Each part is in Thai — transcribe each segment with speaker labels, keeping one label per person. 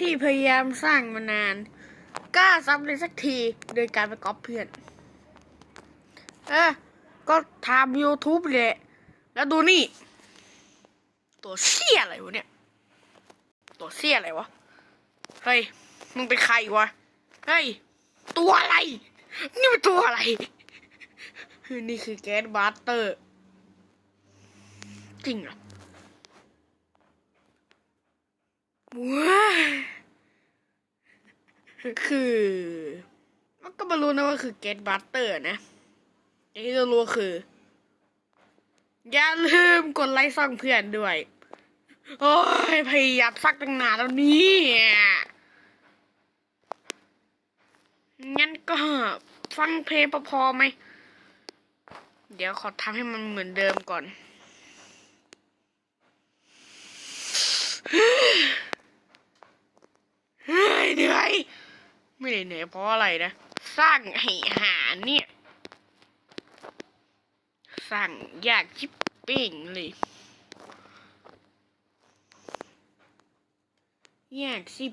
Speaker 1: ที่พยายามสร้างมานาน กล้าซ้ำเลยสักทีโดยการไปก๊อปเพื่อน เออ ก็ทำ YouTube เลย แล้วดูนี่ ตัวเสี้ยอะไรวะเนี่ย ตัวเสี้ยอะไรวะ เฮ้ย มึงเป็นใครวะ เฮ้ย ตัวอะไร นี่เป็นตัวอะไร นี่คือแก๊สบัสเตอร์ จริงเหรอ ว้าคือมันก็ไม่รู้นะว่าคือแก๊สบัสเตอร์นะอย่างที่เรารู้คือ อย่าลืมกดไลค์ซ่องเพื่อนด้วย โอ้ยพยายามซักตั้งนานแล้วนี่งั้นก็ฟังเพลงพอๆไหม เดี๋ยวขอทำให้มันเหมือนเดิมก่อน เฮ้ยเหนื่อยไม่ได้เหนื่อยเพราะอะไรนะ สร้างให้หาเนี่ย สร้างยากชิบเป้งเลยยากสิ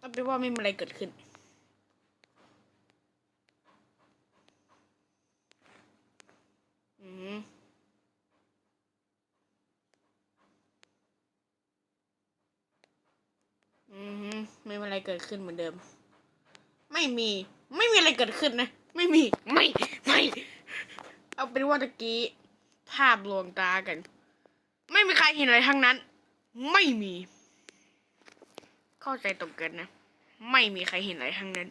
Speaker 1: ต้องไปว่าไม่มีอะไรเกิดขึ้นอืมอืมฮึไม่มี อะไรเกิดขึ้นเหมือนเดิม ไม่มี ไม่มีอะไรเกิดขึ้นนะ ไม่มี ไม่ ไม่ เอาเป็นว่าตะกี้ ภาพลวงตากัน ไม่มีใครเห็นอะไรทั้งนั้น ไม่มี เข้าใจตรงกันนะ ไม่มีใครเห็นอะไรทั้งนั้น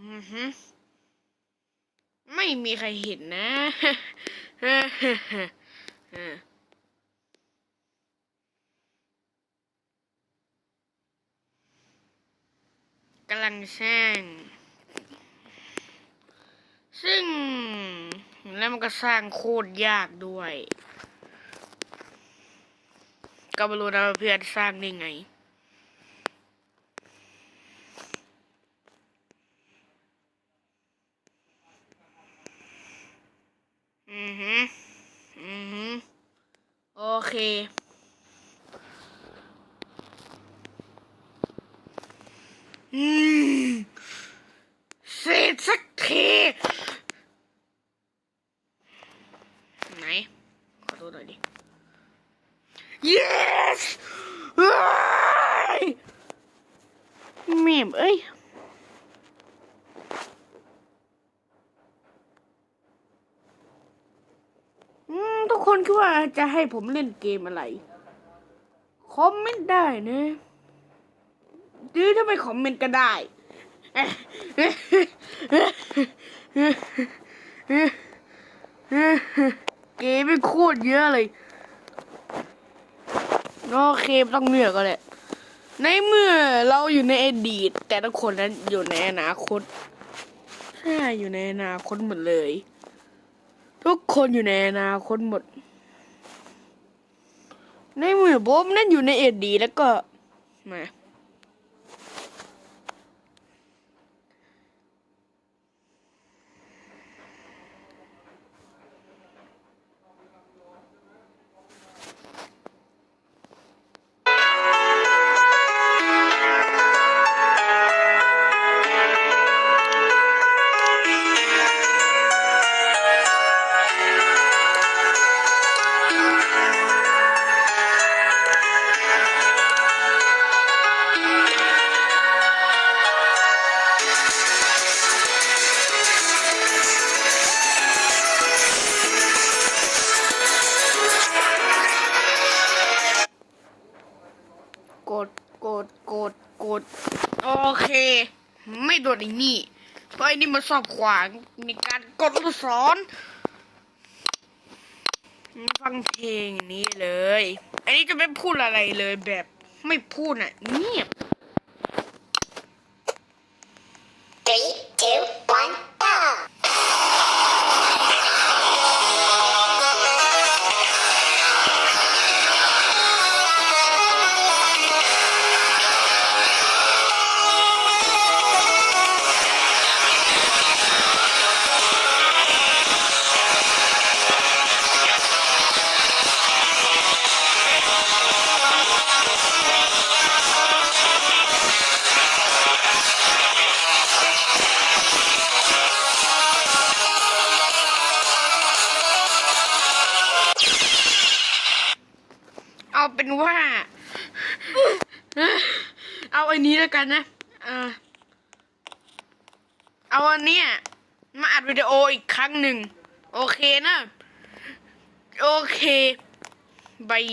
Speaker 1: อือฮึไม่มีใครเห็นนะำลังสร้าง ซึ่งแล้วมันก็สร้างโคตรยากด้วย ก็ไม่รู้นะว่าเพื่อนสร้างได้ไงอือฮึอือฮึโอเค อืมเสร็ ทีไหน ขอดูหน่อยดิ yes เม่มเอ้ยอืมทุกคนคิดว่าจะให้ผมเล่นเกมอะไร คอมเมนต์ได้นะหรือถ้าไม่คอมเมนต์ก็ได้ เกมไม่โคตรเยอะเลย โอเคต้องเลือกก็แหละ ในเมื่อเราอยู่ในอดีต แต่ทุกคนนั้นอยู่ในอนาคต ใช่ อยู่ในอนาคตหมดเลย ทุกคนอยู่ในอนาคตหมด ในเมื่อผมนั้นอยู่ในอดีตแล้วก็มา กด โอเค ไม่โดนไอ้นี่ เพราะไอ้นี่มันสอบขวางในการกดลูกศรฟังเพลงนี้เลย อันนี้จะไม่พูดอะไรเลยแบบไม่พูดอะ เงียบ เอาเป็นว่า เอาอันนี้แล้วกันนะ เออเอาอันเนี้ยมาอัดวิดีโออีกครั้งหนึ่ง โอเคนะ โอเคบาย